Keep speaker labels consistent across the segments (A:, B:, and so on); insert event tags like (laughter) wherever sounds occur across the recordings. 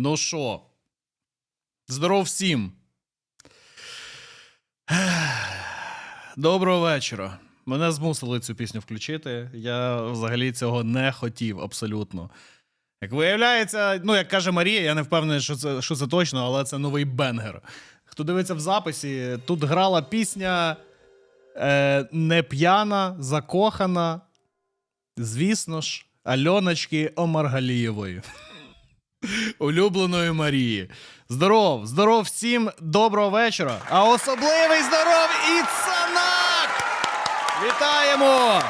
A: Ну що? Здоров всім. Доброго вечора. Мене змусили цю пісню включити. Я взагалі цього не хотів абсолютно. Як виявляється, ну як каже Марія, я не впевнений, що це, що це точно, але це новий бенгер. Хто дивиться в записі, тут грала пісня е, не п'яна, закохана. Звісно ж, Альоночки Омаргалієвої. Улюбленої Марії. Здоров, здоров всім, доброго вечора. А особливий здоров і Цанак! Вітаємо!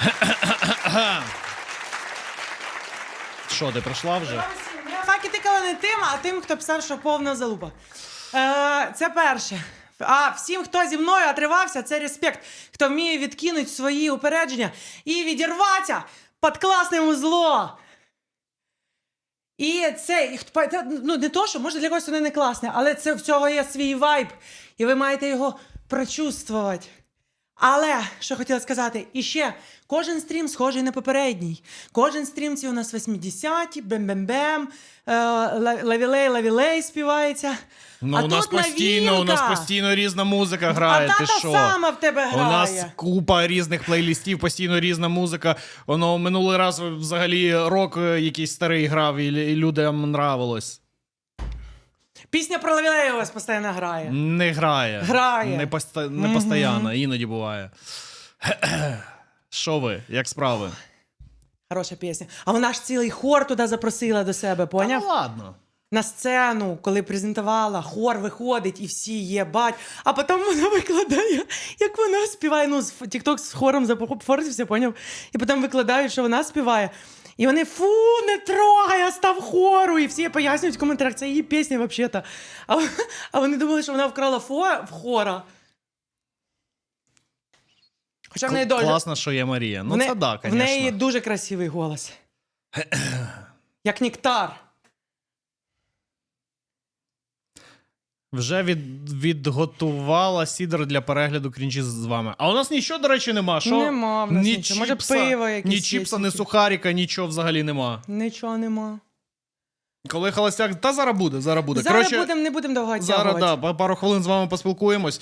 A: (coughs) Що, ти прийшла вже?
B: Я факи тикала не тим, а тим, хто писав, що повна залупа. Е, це перше. А всім, хто зі мною отривався, це респект, хто вміє відкинути свої упередження і відірватися під класним зло. І це ну, не то, що може для когось воно не класне, але це в цього є свій вайб, і ви маєте його прочувствувати. Але що хотіла сказати, і ще кожен стрім схожий на попередній. Кожен стрім це у нас 80-ті, бем-бем-бем, е, лавілей, лавілей співається.
A: Ну,
B: а
A: у нас
B: тут
A: постійно, у нас постійно різна музика грає.
B: А
A: ти
B: та
A: що?
B: сама в тебе
A: У нас купа різних плейлістів, постійно різна музика. Воно минулий раз взагалі рок якийсь старий грав, і людям нравилось.
B: Пісня про лавілей у вас постійно грає.
A: Не грає.
B: Грає.
A: Не, поста... не
B: Мгм.
A: постійно, іноді буває. Що ви? Як справи?
B: Хороша пісня. А вона ж цілий хор туди запросила до себе,
A: Та
B: поняв?
A: ну ладно.
B: на сцену, коли презентувала, хор виходить і всі єбать. А потім вона викладає, як вона співає. Ну, з- TikTok з хором запорився, поняв? І потім викладають, що вона співає. І вони фу, не трогай, я став хору. І всі пояснюють в коментарях, це її пісня взагалі-то. А, а вони думали, що вона вкрала фо в хора. Хоча в неї дуже,
A: Класно, що є Марія. Ну,
B: в, не-
A: це да,
B: в неї дуже красивий голос. (clears throat) Як нектар.
A: Вже від, відготувала сідр для перегляду крінжі з вами. А у нас нічого, до речі, нема. Що?
B: Нема в нас
A: ні
B: нічого. Може,
A: чіпса,
B: пиво якесь
A: Ні
B: є
A: чіпса, ні
B: тільки.
A: сухаріка, нічого взагалі нема.
B: Нічого нема.
A: Коли холостяк. Та зараз буде, зараз буде.
B: Зараз
A: Коротше,
B: будем, не будемо довго
A: зараз
B: тягувати.
A: да, па- пару хвилин з вами поспілкуємось.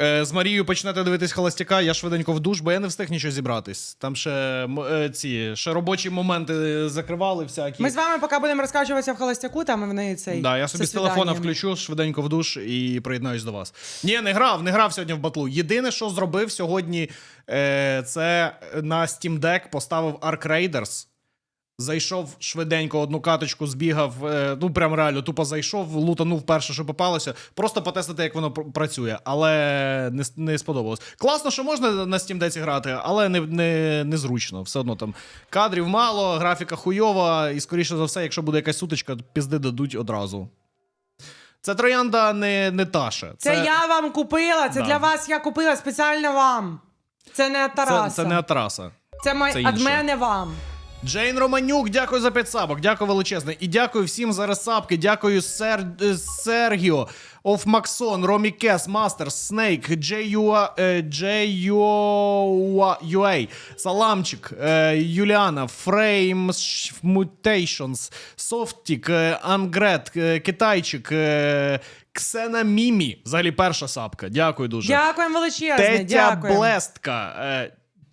A: Е, з Марією почнете дивитись холостяка, я швиденько в душ, бо я не встиг нічого зібратись. Там ще е, ці ще робочі моменти закривали всякі.
B: Ми з вами поки будемо розкачуватися в холостяку, там в неї цей.
A: Да, я собі з телефона включу швиденько в душ і приєднаюсь до вас. Ні, не грав, не грав сьогодні в батлу. Єдине, що зробив сьогодні, е, це на Steam Deck поставив Ark Raiders. Зайшов швиденько одну каточку, збігав. е, ну прям реально тупо зайшов, лутанув перше, що попалося. Просто потестити, як воно працює, але не, не сподобалось. Класно, що можна на Steam Deck грати, але не, не, незручно. Все одно там кадрів мало, графіка хуйова, і скоріше за все, якщо буде якась сутичка, пізди дадуть одразу. Це троянда не, не Таша.
B: Це, я вам купила, це
A: Да.
B: для вас я купила спеціально вам. Це не Тараса.
A: це, це не Тараса.
B: Це май...
A: це
B: від мене вам.
A: Джейн Романюк, дякую за 5 сабок, дякую величезне. І дякую всім за ресапки. Дякую Сер... е, Сергіо, Оф Максон, Ромі Кес, Мастер, Снейк, Джейюа, е, Джейюа, Юей, Саламчик, е, Юліана, Фрейм Mutations, Софтік, Ангрет, Китайчик, Ксена Мімі. Взагалі перша сапка. Дякую дуже.
B: Дякуємо величезне.
A: Тетя
B: Дякуємо.
A: Блестка.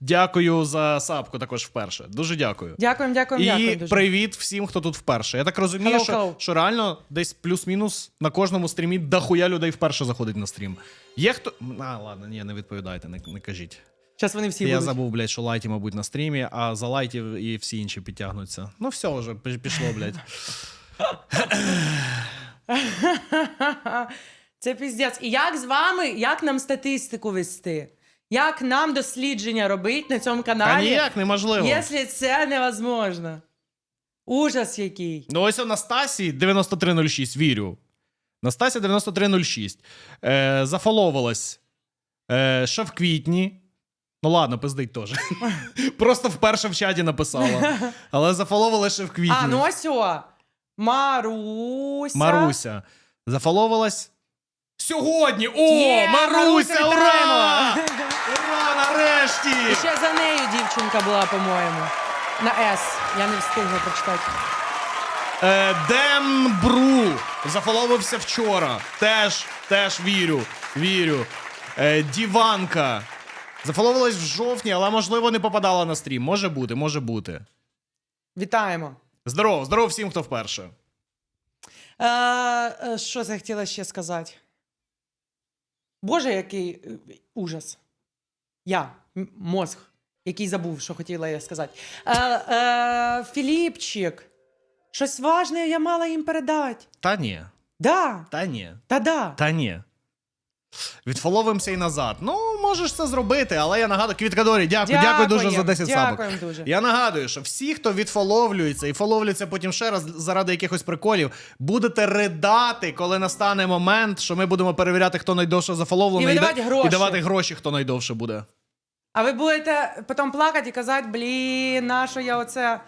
A: Дякую за сапку також вперше. Дуже дякую.
B: Дякуємо, дякуємо,
A: І
B: дякуємо. Дуже.
A: привіт всім, хто тут вперше. Я так розумію,
B: Hello,
A: що,
B: hello.
A: що реально десь плюс-мінус на кожному стрімі дохуя людей вперше заходить на стрім. Є хто. А, ладно, ні, не відповідайте, не, не кажіть.
B: Зараз вони всі
A: Я
B: будуть.
A: забув, блядь, що лайті, мабуть, на стрімі, а за лайтів і всі інші підтягнуться. Ну, все вже пі- пішло, блядь. (laughs)
B: Це піздець. І як з вами, як нам статистику вести? Як нам дослідження робити на цьому
A: А
B: каналі,
A: ніяк неможливо.
B: якщо це невозможно? Ужас який.
A: Ну, ось у Настасі 9306, вірю. Настасі 9306. Е, зафоловилась е, ще в квітні. Ну ладно, пиздить теж. (laughs) Просто вперше в чаті написала. Але зафоловила ще в квітні.
B: А, ну ось о. Маруся.
A: Маруся. Зафоловилась. Сьогодні! О,
B: Є,
A: Маруся!
B: Маруся,
A: ура!
B: вітаємо!
A: Ура, нарешті!
B: І ще за нею дівчинка була, по-моєму. На С. Я не встигла прочитати.
A: Е, Дембру зафоловився вчора. Теж, теж вірю. Вірю. Е, Діванка. Зафоловилась в жовтні, але можливо не попадала на стрім. Може бути, може бути.
B: Вітаємо.
A: Здорово, здорово всім, хто вперше.
B: Е, е, що я хотіла ще сказати? Боже, який е, ужас. Я, мозг, який забув, що хотіла я сказати. Е, е, Філіпчик, щось важне я мала їм передати.
A: Та ні.
B: Да,
A: Та ні.
B: та да.
A: Та ні. Відфоловимося і назад. Ну, можеш це зробити, але я нагадую, Квіткадорі, дякую, дякую дуже за 10 сабок.
B: Дуже.
A: Я нагадую, що всі, хто відфоловлюється і фоловлюється потім ще раз заради якихось приколів, будете ридати, коли настане момент, що ми будемо перевіряти, хто найдовше зафоловлений,
B: І видавати гроші.
A: і давати гроші, хто найдовше буде.
B: А ви будете потім плакати і казати, блін, на що я оце.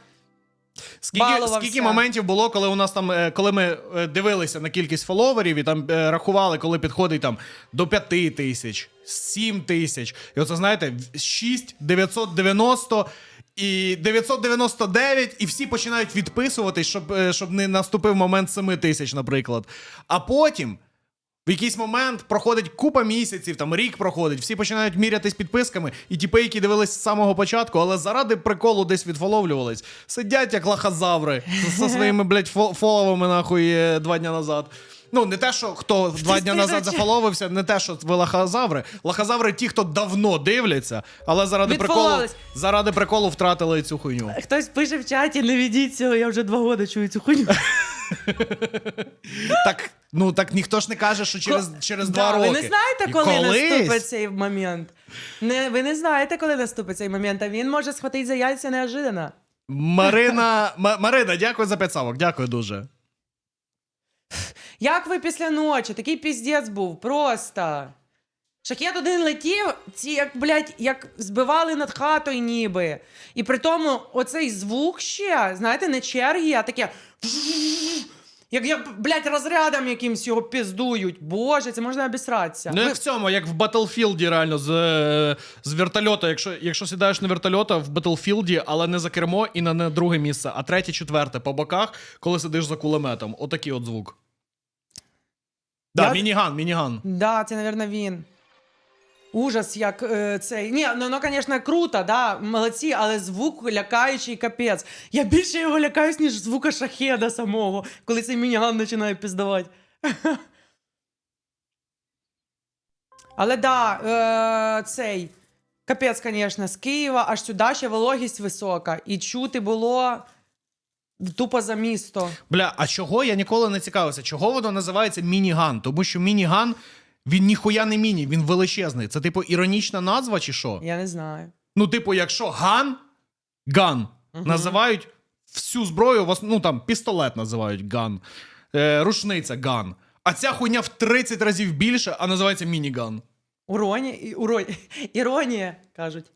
A: Скільки,
B: Балувався.
A: скільки моментів було, коли у нас там, е, коли ми е, дивилися на кількість фоловерів і там е, рахували, коли підходить там до 5 тисяч, 7 тисяч. І оце знаєте, 6, 990 і 999, і всі починають відписуватись, щоб, щоб не наступив момент 7 тисяч, наприклад. А потім. В якийсь момент проходить купа місяців, там рік проходить, всі починають мірятись підписками, і тіпи, які дивились з самого початку, але заради приколу десь відфоловлювались, сидять як лахазаври зі своїми, блядь, фо- фоловами нахуй е, два дня назад. Ну, не те, що хто два дня назад зафоловився, не те, що ви лахазаври. Лахазаври ті, хто давно дивляться, але заради приколу, заради приколу втратили цю хуйню.
B: Хтось пише в чаті, не ведіть цього, я вже два роки чую цю хуйню.
A: Так, ну так ніхто ж не каже, що через, через два
B: Да,
A: роки.
B: Ви не знаєте, коли
A: колись-
B: наступить цей момент. Не, ви не знаєте, коли наступить цей момент, а він може схватити за яйця неожиданно.
A: Марина, (laughs) Ма- Марина, дякую за п'ятсавок, дякую дуже.
B: Як ви після ночі? Такий піздець був, просто. Шахет один летів, ці як, блядь, як збивали над хатою ніби. І при тому оцей звук ще, знаєте, не черги, а таке. Як, як блядь, розрядом якимсь його піздують. Боже, це можна обісратися.
A: Ну, як в цьому, як в Батлфілді, реально, з, е, з вертольота. Якщо, якщо сідаєш на вертольота в Батлфілді, але не за кермо і на не друге місце, а третє, четверте по боках, коли сидиш за кулеметом. Отакий от звук. Да,
B: Я-
A: мініган, мініган.
B: Да, це, мабуть, він. Ужас, як е, цей. Ні, ну, ну, звісно, круто, да, молодці, але звук лякаючий капець. Я більше його лякаюсь, ніж звука шахеда самого, коли цей мініган починає піздавати. (laughs) Але да, е, цей. Капець, звісно, з Києва аж сюди ще вологість висока. І чути було тупо за місто.
A: Бля, а чого я ніколи не цікавився? Чого воно називається мініган? Тому що мініган, він ніхуя не міні, він величезний. Це, типу, іронічна назва, чи що?
B: Я не знаю.
A: Ну, типу, якщо ган, ган називають всю зброю, в ос- ну там пістолет називають ган, е, рушниця ган. А ця хуйня в 30 разів більше, а називається мініган.
B: Уронія, і- уро... (laughs) іронія, кажуть.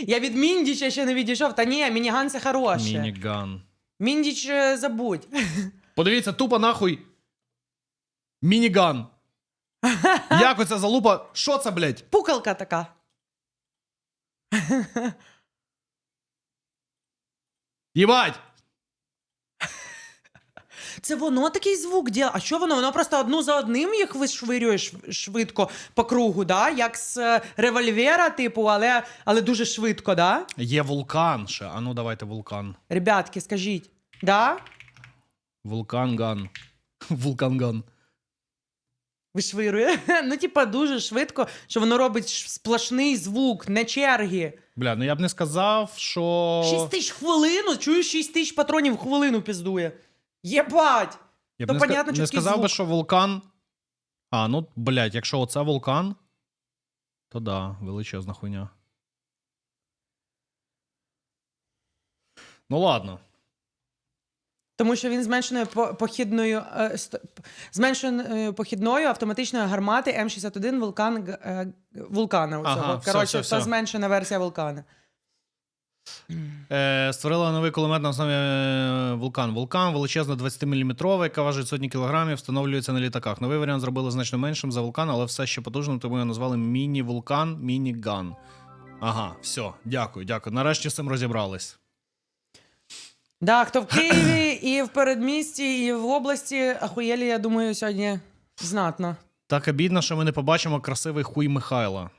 B: Я від Міндіча ще не відійшов. Та ні, мініган це хороше.
A: Мініган.
B: Міндіч е, забудь. (laughs)
A: Подивіться, тупо нахуй. Мініган. (laughs) Як оця залупа? Що це, блядь?
B: Пукалка така.
A: Єбать!
B: Це воно такий звук діла. А що воно? Воно просто одну за одним їх вишвирює швидко по кругу, да? як з е, револьвера, типу, але, але дуже швидко, да?
A: Є вулкан ще. А ну давайте вулкан.
B: Ребятки, скажіть, да?
A: Вулкан ган. (laughs) Вулкан ган.
B: Вишвирує. (laughs) Ну, типа, дуже швидко, що воно робить сплошний звук, не черги.
A: Бля, ну я б не сказав, що.
B: 6 тисяч хвилину, чуєш 6 тисяч патронів в хвилину піздує. Єбать!
A: Я б
B: То
A: не,
B: понятно,
A: ска... не
B: чіткий
A: сказав би,
B: звук.
A: що вулкан. А, ну, блядь, якщо оце вулкан, то да, величезна хуйня. Ну ладно.
B: Тому що він зменшеною похідною е, зменшеною похідною автоматичної гармати М61 вулкан е, вулкана.
A: Ага,
B: Коротше,
A: все,
B: це
A: все.
B: зменшена версія вулкана.
A: Е, створила новий кулемет на основі е, вулкан. Вулкан величезно 20-мм, яка важить сотні кілограмів, встановлюється на літаках. Новий варіант зробили значно меншим за вулкан, але все ще потужним, тому його назвали міні-вулкан, міні-ган. Ага, все, дякую, дякую. Нарешті з цим розібрались.
B: Да, хто в Києві і в передмісті, і в області, ахуєлі, я думаю, сьогодні знатно.
A: Так обідно, що ми не побачимо красивий хуй Михайла.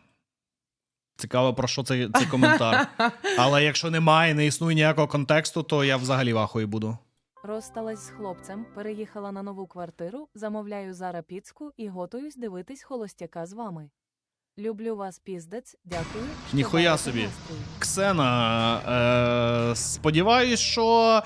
A: Цікаво, про що цей, цей коментар. (laughs) Але якщо немає, не існує ніякого контексту, то я взагалі в ахуї буду.
C: Розсталась з хлопцем, переїхала на нову квартиру, замовляю зараз піцку і готуюсь дивитись холостяка з вами. Люблю вас, піздець, дякую.
A: Ніхуя собі. Ксена, е, сподіваюсь, що,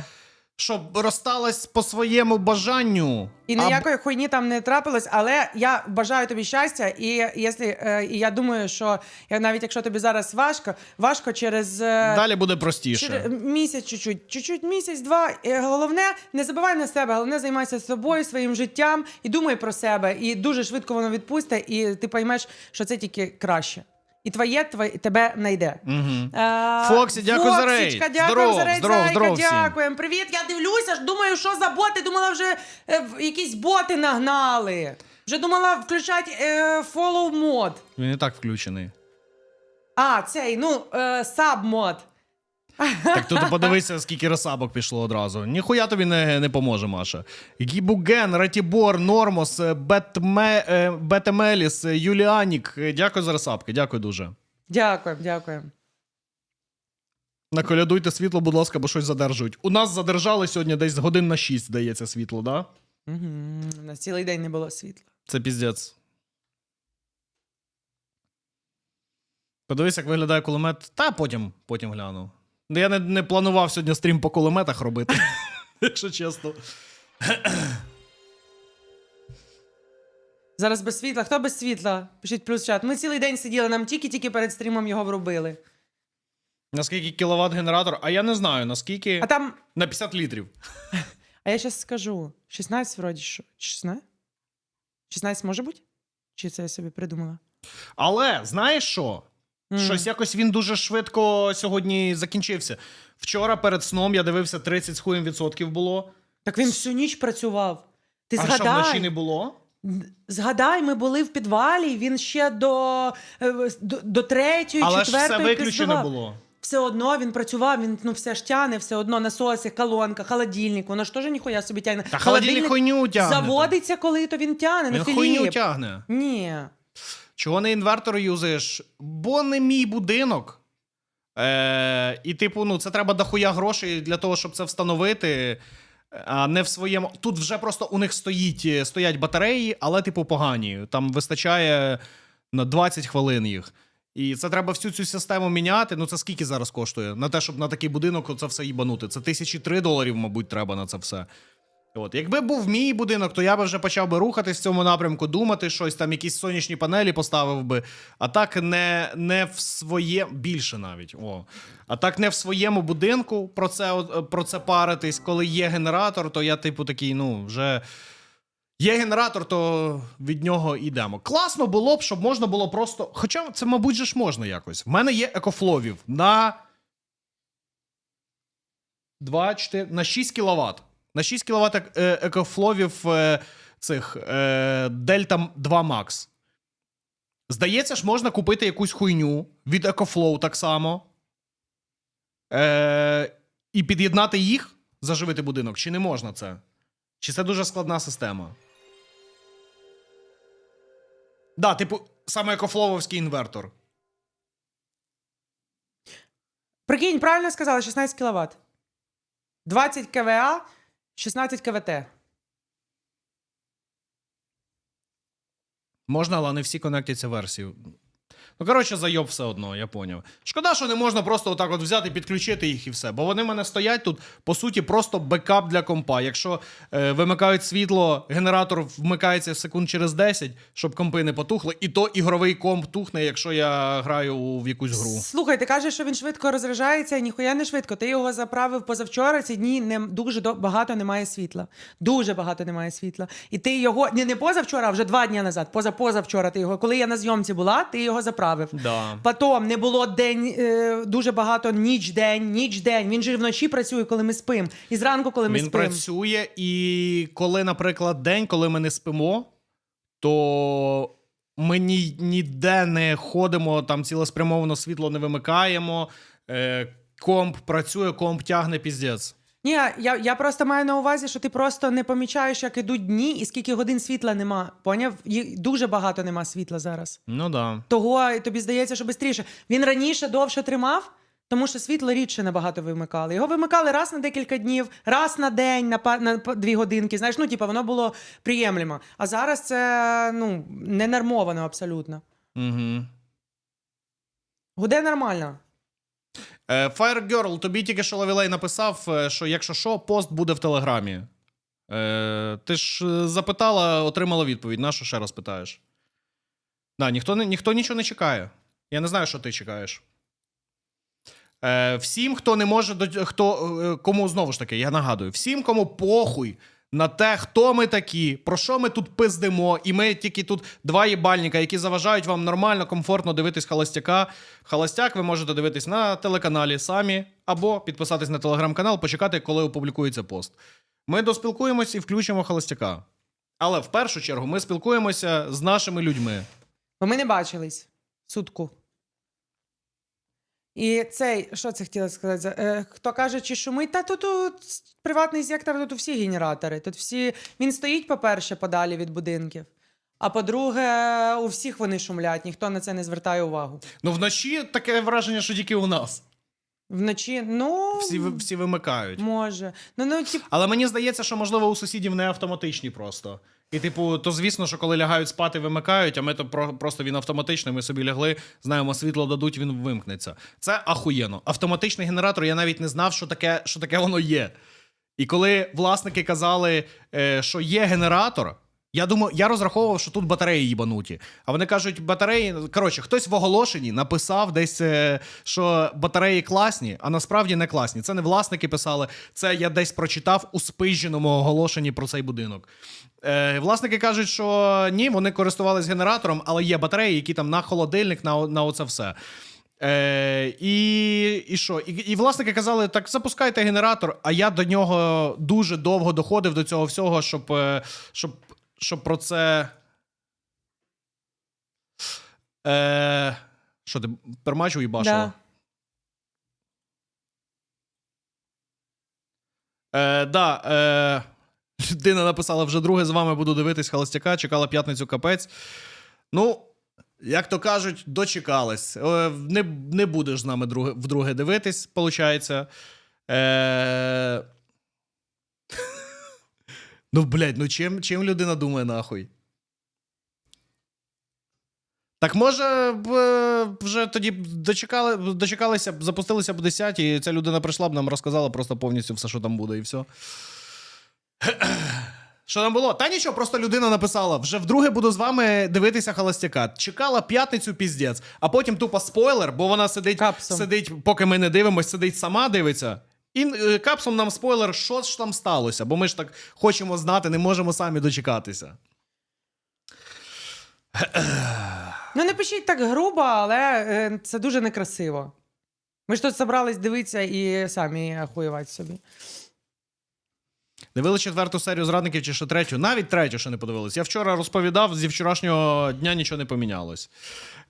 A: що розсталась по своєму бажанню.
B: І
A: Аб-
B: ніякої хуйні там не трапилось, але я бажаю тобі щастя, і якщо, е, і я думаю, що я- навіть якщо тобі зараз важко, важко через. е,
A: Далі буде простіше.
B: Через місяць, чуть-чуть, чуть-чуть, місяць, два. Е, Головне, не забувай на себе, головне займайся собою, своїм життям і думай про себе. І дуже швидко воно відпусте, і ти поймеш, що це тільки краще. І твоє, твоє тебе знайде.
A: Угу.
B: Е,
A: Фоксі, дякую за рейд.
B: Фоксічка, дякую
A: Здоров,
B: за рейд.
A: здоров,
B: зайка,
A: здоров всім.
B: Дякуємо. Привіт, я дивлюся, ж думаю, що за боти. Думала, вже е, в- якісь боти нагнали. Вже думала включати е, follow мод.
A: Він і так включений.
B: А, цей, ну, е, саб мод.
A: Так тут подивися, скільки розсабок пішло одразу. Ніхуя тобі не, не поможе, Маша. Гібуген, Ратібор, Нормос, е, Бетме, е, Бетемеліс, е, Юліанік. Дякую за розсабки, дякую дуже.
B: Дякуємо, дякуємо.
A: Наколядуйте світло, будь ласка, бо щось задержують. У нас задержали сьогодні десь годин на 6, здається, світло, да?
B: Угу. У нас цілий день не було світла.
A: Це піздець. Подивись, як виглядає кулемет. Та потім, потім гляну. Ну, Я не, не планував сьогодні стрім по кулеметах робити, (laughs) якщо чесно.
B: Зараз без світла. Хто без світла? Пишіть плюс чат. Ми цілий день сиділи, нам тільки-тільки перед стрімом його вробили.
A: Наскільки кіловат генератор? А я не знаю, наскільки.
B: А там.
A: На 50 літрів.
B: А я зараз скажу. 16 вроді що? 16? 16 може бути? Чи це я собі придумала?
A: Але знаєш що?
B: М.
A: Щось якось він дуже швидко сьогодні закінчився. Вчора перед сном я дивився 30 з хуєм відсотків було.
B: Так він всю ніч працював. Ти
A: а що вночі не було?
B: Згадай, ми були в підвалі, він ще до, е, до, до третьої,
A: Але
B: четвертої
A: все виключено
B: працював.
A: було.
B: Все одно він працював, він ну все ж тяне, все одно насоси, колонка, холодильник. Воно ж теж ніхуя собі тягне.
A: Та холодильник хуйню тягне.
B: заводиться, коли то він.
A: Він
B: ну,
A: хуйню тягне.
B: Ні.
A: Чого не інвертор юзаєш? Бо не мій будинок. Е, і, типу, ну, це треба дохуя грошей для того, щоб це встановити. А не в своєму. Тут вже просто у них стоїть, е, стоять батареї, але, типу, погані. Там вистачає на 20 хвилин їх. І це треба всю цю систему міняти. Ну, це скільки зараз коштує? На те, щоб на такий будинок це все їбанути. Це тисячі три доларів, мабуть, треба на це все. От, якби був мій будинок, то я би вже почав би рухатись в цьому напрямку, думати щось, там якісь сонячні панелі поставив би. А так не, не в своє більше навіть. О. А так не в своєму будинку про це, про це паритись. Коли є генератор, то я, типу, такий, ну, вже. Є генератор, то від нього йдемо. Класно було б, щоб можна було просто. Хоча це, мабуть, же ж можна якось. В мене є екофловів на 2, 4, на 6 кВт. На 6 кВт е- екофловів е, цих е, Delta 2 Max. Здається ж, можна купити якусь хуйню від EcoFlow так само. Е, і під'єднати їх, заживити будинок, чи не можна це? Чи це дуже складна система? Да, типу, саме екофлововський інвертор.
B: Прикинь, правильно сказали, 16 кВт. 20 КВА, 16 КВТ.
A: Можна, але не всі конектяться версії. Ну, коротше, зайоб все одно, я поняв. Шкода, що не можна просто отак от взяти, підключити їх і все. Бо вони в мене стоять тут, по суті, просто бекап для компа. Якщо е, вимикають світло, генератор вмикається секунд через 10, щоб компи не потухли, і то ігровий комп тухне, якщо я граю в якусь гру.
B: Слухай, ти кажеш, що він швидко розряджається, ніхуя не швидко. Ти його заправив позавчора. Ці дні не дуже до- багато немає світла. Дуже багато немає світла. І ти його не, не позавчора, а вже два дні назад. Поза позавчора ти його, коли я на зйомці була, ти його заправив. Справив.
A: Да.
B: Потім не було день е, дуже багато ніч день, ніч день. Він же вночі працює, коли ми спимо. І зранку, коли ми
A: Він
B: спимо.
A: працює, і коли, наприклад, день, коли ми не спимо, то ми ні, ніде не ходимо, там цілеспрямовано світло не вимикаємо. Е, комп працює, комп тягне піздець.
B: Ні, я, я просто маю на увазі, що ти просто не помічаєш, як ідуть дні і скільки годин світла нема. Поняв? Їх дуже багато нема світла зараз.
A: Ну да.
B: Того тобі здається, що швидше. Він раніше довше тримав, тому що світло рідше набагато вимикали. Його вимикали раз на декілька днів, раз на день, на, па- на дві годинки. Знаєш, ну типу, воно було приємлемо. А зараз це ну, ненормовано абсолютно.
A: Угу.
B: Гуде нормально.
A: Е, Fire Girl, тобі тільки що Лавілей написав, е, що якщо що, пост буде в Телеграмі. Е, ти ж е, запитала, отримала відповідь. На що ще раз питаєш? Да, ніхто, ніхто нічого не чекає. Я не знаю, що ти чекаєш. Е, всім, хто не може хто, кому знову ж таки, я нагадую, всім, кому похуй на те, хто ми такі, про що ми тут пиздимо, і ми тільки тут два їбальника, які заважають вам нормально, комфортно дивитись холостяка. Холостяк ви можете дивитись на телеканалі самі, або підписатись на телеграм-канал, почекати, коли опублікується пост. Ми доспілкуємось і включимо холостяка. Але в першу чергу ми спілкуємося з нашими людьми.
B: Бо ми не бачились сутку. І цей, що це хотіла сказати? Е, хто каже, чи шумить? Та тут, тут приватний сектор, тут всі генератори. Тут всі. Він стоїть, по-перше, подалі від будинків. А по-друге, у всіх вони шумлять, ніхто на це не звертає увагу.
A: Ну, вночі таке враження, що тільки у нас.
B: Вночі, ну.
A: Всі, всі вимикають.
B: Може. Ну, ну, тип,
A: Але мені здається, що можливо у сусідів не автоматичні просто. І, типу, то звісно, що коли лягають спати, вимикають, а ми то про- просто він автоматичний. Ми собі лягли, знаємо, світло дадуть, він вимкнеться. Це ахуєнно. Автоматичний генератор, я навіть не знав, що таке, що таке воно є. І коли власники казали, е, що є генератор. Я думаю, я розраховував, що тут батареї їбануті. А вони кажуть, батареї. Коротше, хтось в оголошенні написав десь, е, що батареї класні, а насправді не класні. Це не власники писали, це я десь прочитав у спиженому оголошенні про цей будинок. Е, власники кажуть, що ні, вони користувались генератором, але є батареї, які там на холодильник, на, на оце все. Е, і, і що? І, і власники казали, так запускайте генератор, а я до нього дуже довго доходив до цього всього, щоб, е, щоб, щоб про це. Е, що ти пермачу і башила?
B: Да.
A: Е, да, е, людина написала вже друге з вами буду дивитись холостяка, чекала п'ятницю капець. Ну, як то кажуть, дочекались. Е, не, не будеш з нами друге, вдруге дивитись, виходить. Е, ну, блядь, ну чим, чим людина думає нахуй? Так може б е, вже тоді дочекали, дочекалися, б, запустилися б 10 і ця людина прийшла б нам розказала просто повністю все, що там буде, і все. (clears throat) Що там було? Та нічого, просто людина написала: вже вдруге буду з вами дивитися холостяка. Чекала п'ятницю піздець, а потім тупо спойлер, бо вона сидить,
B: Капсом.
A: сидить, поки ми не дивимося, сидить сама дивиться. І е, капсом нам спойлер, що ж там сталося, бо ми ж так хочемо знати, не можемо самі дочекатися.
B: Ну, не пишіть так грубо, але е, це дуже некрасиво. Ми ж тут зібрались дивитися і самі ахуєвати собі.
A: Дивили четверту серію зрадників чи ще третю? Навіть третю ще не подивились. Я вчора розповідав, зі вчорашнього дня нічого не помінялось.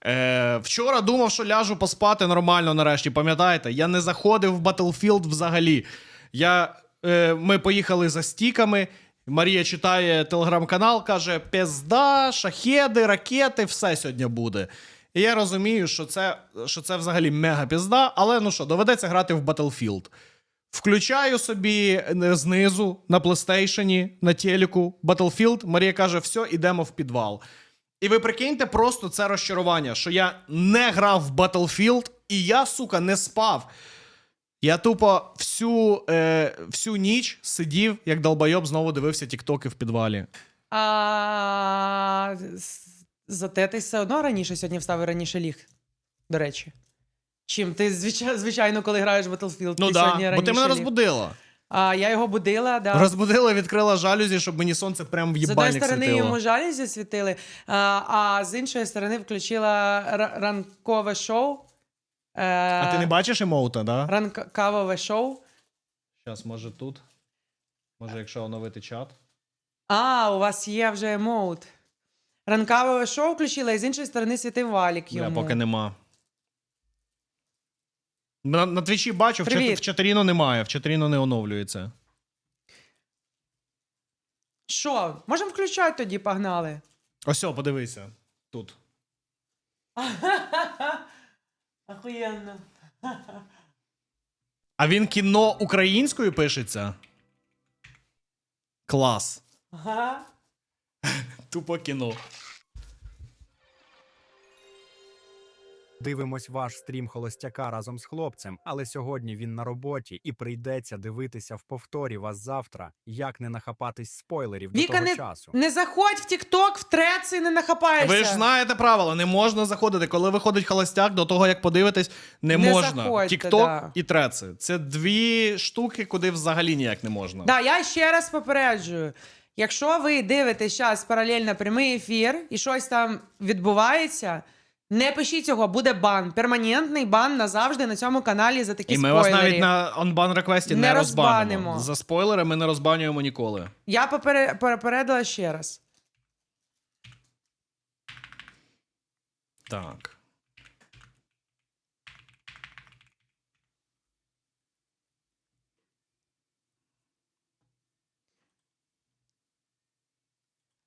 A: Е, вчора думав, що ляжу поспати нормально нарешті. Пам'ятаєте? Я не заходив в Battlefield взагалі. Я, е, ми поїхали за стіками. Марія читає телеграм-канал, каже: Пізда, шахеди, ракети, все сьогодні буде. І я розумію, що це, що це взагалі мега пізда, але ну що, доведеться грати в Battlefield. Включаю собі е, знизу на PlayStation, на телеку Battlefield. Марія каже: все, ідемо в підвал. І ви прикиньте просто це розчарування, що я не грав в Battlefield, і я, сука, не спав. Я тупо всю, е, всю ніч сидів, як долбойоб, знову дивився тіктоки в підвалі.
B: А зате ти все одно раніше сьогодні встав і раніше ліг. До речі. Чим ти звичай- звичайно, коли граєш в Battlefield,
A: Ну
B: ти
A: да,
B: сьогодні
A: бо ти мене розбудила.
B: А я його будила, да.
A: Розбудила, відкрила жалюзі, щоб мені сонце прям в
B: З одної сторони
A: світило.
B: йому жалюзі світили, а, а з іншої сторони включила ра- ранкове шоу. Е,
A: А ти не бачиш емоута, да?
B: Ранкове шоу.
A: Зараз, може тут. Може, якщо оновити чат.
B: А, у вас є вже емоут. Ранкове шоу включила, і з іншої сторони світив валік
A: Бля,
B: йому.
A: поки нема. На, на твічі бачу, в, чат,
B: Привіт.
A: в Чатеріно немає, в Чатеріно не оновлюється.
B: Що? Можемо включати тоді, погнали.
A: Ось, о, подивися. Тут. (laughs)
B: Охуєнно. (laughs)
A: А він кіно українською пишеться? Клас.
B: Ага. (laughs)
A: Тупо кіно.
D: Дивимось ваш стрім холостяка разом з хлопцем, але сьогодні він на роботі і прийдеться дивитися в повторі вас завтра, як не нахапатись спойлерів до
B: Віка,
D: того
B: не,
D: часу.
B: не заходь в Тік-Ток, в трец і не нахапаєшся.
A: Ви ж знаєте правила, не можна заходити. Коли виходить холостяк, до того як подивитись, не,
B: Не
A: можна.
B: заходьте,
A: Тікток
B: да.
A: і треци. Це дві штуки, куди взагалі ніяк не можна.
B: Да, я ще раз попереджую. Якщо ви дивитесь зараз паралельно прямий ефір і щось там відбувається, не пишіть цього, буде бан. Перманентний бан назавжди на цьому каналі за такі
A: І ми
B: спойлери.
A: вас навіть на онбан реквесті не,
B: Не
A: розбанимо.
B: розбанимо.
A: За спойлери ми не розбанюємо ніколи.
B: Я попере- попередила ще раз.
A: Так.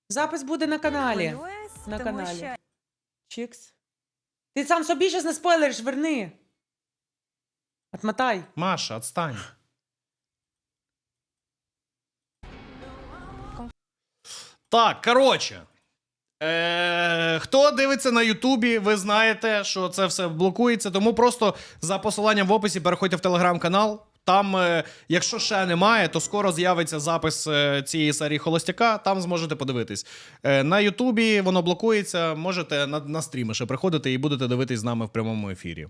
B: Запис буде на каналі.
E: Хвилююсь,
B: На
E: тому
B: каналі.
E: що
B: Чікс. Ти сам собі щось не спойлериш, верни. Отмотай.
A: Маша, отстань. Так, коротше. Е, хто дивиться на Ютубі, ви знаєте, що це все блокується. Тому просто за посиланням в описі переходьте в телеграм-канал. Там, е, якщо ще немає, то скоро з'явиться запис е, цієї серії Холостяка. Там зможете подивитись. Е, на Ютубі воно блокується. Можете на, на стріми ще приходити і будете дивитись з нами в прямому ефірі.